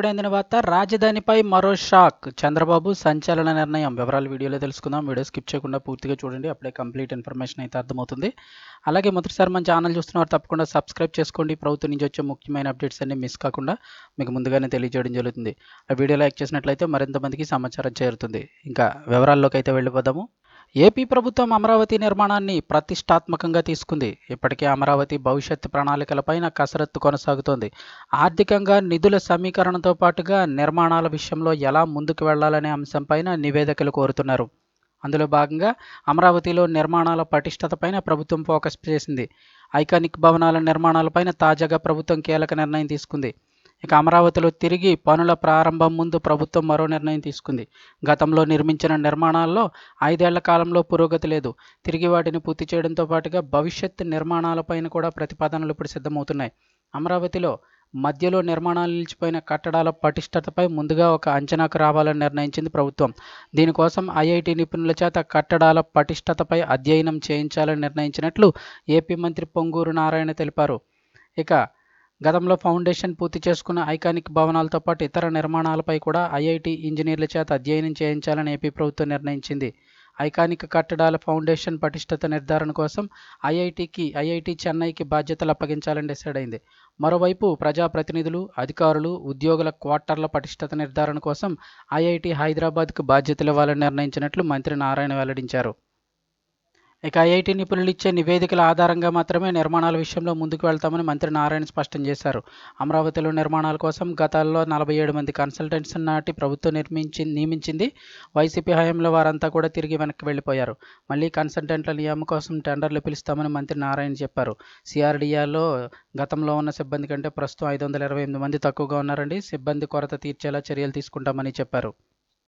ఇప్పుడే అందిన వార్త రాజధానిపై మరో షాక్. చంద్రబాబు సంచలన నిర్ణయం. వివరాలు వీడియోలో తెలుసుకుందాం. వీడియో స్కిప్ చేయకుండా పూర్తిగా చూడండి. అప్పుడే కంప్లీట్ ఇన్ఫర్మేషన్ అయితే అర్థమవుతుంది. అలాగే మొదటిసారి మన ఛానల్ చూస్తున్నవారు తప్పకుండా సబ్స్క్రైబ్ చేసుకోండి. ప్రభుత్వం నుంచి వచ్చే ముఖ్యమైన అప్డేట్స్ అన్ని మిస్ కాకుండా మీకు ముందుగానే తెలియజేయడం జరుగుతుంది. ఆ వీడియో లైక్ చేసినట్లయితే మరింత మందికి సమాచారం చేరుతుంది. ఇంకా వివరాల్లోకి అయితే వెళ్ళిపోదాము. ఏపీ ప్రభుత్వం అమరావతి నిర్మాణాన్ని ప్రతిష్టాత్మకంగా తీసుకుంది. ఇప్పటికే అమరావతి భవిష్యత్ ప్రణాళికలపైన కసరత్తు కొనసాగుతోంది. ఆర్థికంగా నిధుల సమీకరణతో పాటుగా నిర్మాణాల విషయంలో ఎలా ముందుకు వెళ్ళాలనే అంశంపైన నివేదికలు కోరుతున్నారు. అందులో భాగంగా అమరావతిలో నిర్మాణాల పటిష్టతపైన ప్రభుత్వం ఫోకస్ చేసింది. ఐకానిక్ భవనాల నిర్మాణాలపైన తాజాగా ప్రభుత్వం కీలక నిర్ణయం తీసుకుంది. ఇక అమరావతిలో తిరిగి పనుల ప్రారంభం ముందు ప్రభుత్వం మరో నిర్ణయం తీసుకుంది. గతంలో నిర్మించిన నిర్మాణాల్లో ఐదేళ్ళ కాలంలో పురోగతి లేదు. తిరిగి వాటిని పూర్తి చేయడంతో పాటుగా భవిష్యత్ నిర్మాణాలపైన కూడా ప్రతిపాదనలు ఇప్పుడు సిద్ధమవుతున్నాయి. అమరావతిలో మధ్యలో నిర్మాణాలు నిలిచిపోయిన కట్టడాల పటిష్టతపై ముందుగా ఒక అంచనాకు రావాలని నిర్ణయించింది ప్రభుత్వం. దీనికోసం ఐఐటి నిపుణుల చేత కట్టడాల పటిష్టతపై అధ్యయనం చేయించాలని నిర్ణయించినట్లు ఏపీ మంత్రి పొంగూరు నారాయణ తెలిపారు. ఇక గతంలో ఫౌండేషన్ పూర్తి చేసుకున్న ఐకానిక్ భవనాలతో పాటు ఇతర నిర్మాణాలపై కూడా ఐఐటి ఇంజనీర్ల చేత అధ్యయనం చేయించాలని ఏపీ ప్రభుత్వం నిర్ణయించింది. ఐకానిక్ కట్టడాల ఫౌండేషన్ పటిష్టత నిర్ధారణ కోసం ఐఐటికి ఐఐటి చెన్నైకి బాధ్యతలు అప్పగించాలని డిసైడ్ అయింది. మరోవైపు ప్రజాప్రతినిధులు అధికారులు ఉద్యోగుల క్వార్టర్ల పటిష్టత నిర్ధారణ కోసం ఐఐటి హైదరాబాద్కు బాధ్యతలు ఇవ్వాలని నిర్ణయించినట్లు మంత్రి నారాయణ వెల్లడించారు. ఇక ఐఐటి నిపుణులు ఇచ్చే నివేదికల ఆధారంగా మాత్రమే నిర్మాణాల విషయంలో ముందుకు వెళ్తామని మంత్రి నారాయణ స్పష్టం చేశారు. అమరావతిలో నిర్మాణాల కోసం గతాల్లో నలభై ఏడు మంది కన్సల్టెంట్స్ నాటి ప్రభుత్వం నిర్మించి నియమించింది. వైసీపీ హయాంలో వారంతా కూడా తిరిగి వెనక్కి వెళ్ళిపోయారు. మళ్ళీ కన్సల్టెంట్ల నియామకం కోసం టెండర్లు పిలుస్తామని మంత్రి నారాయణ చెప్పారు. సిఆర్డిఆర్లో గతంలో ఉన్న సిబ్బంది కంటే ప్రస్తుతం ఐదు వందల ఇరవై ఎనిమిది మంది తక్కువగా ఉన్నారండి. సిబ్బంది కొరత తీర్చేలా చర్యలు తీసుకుంటామని చెప్పారు.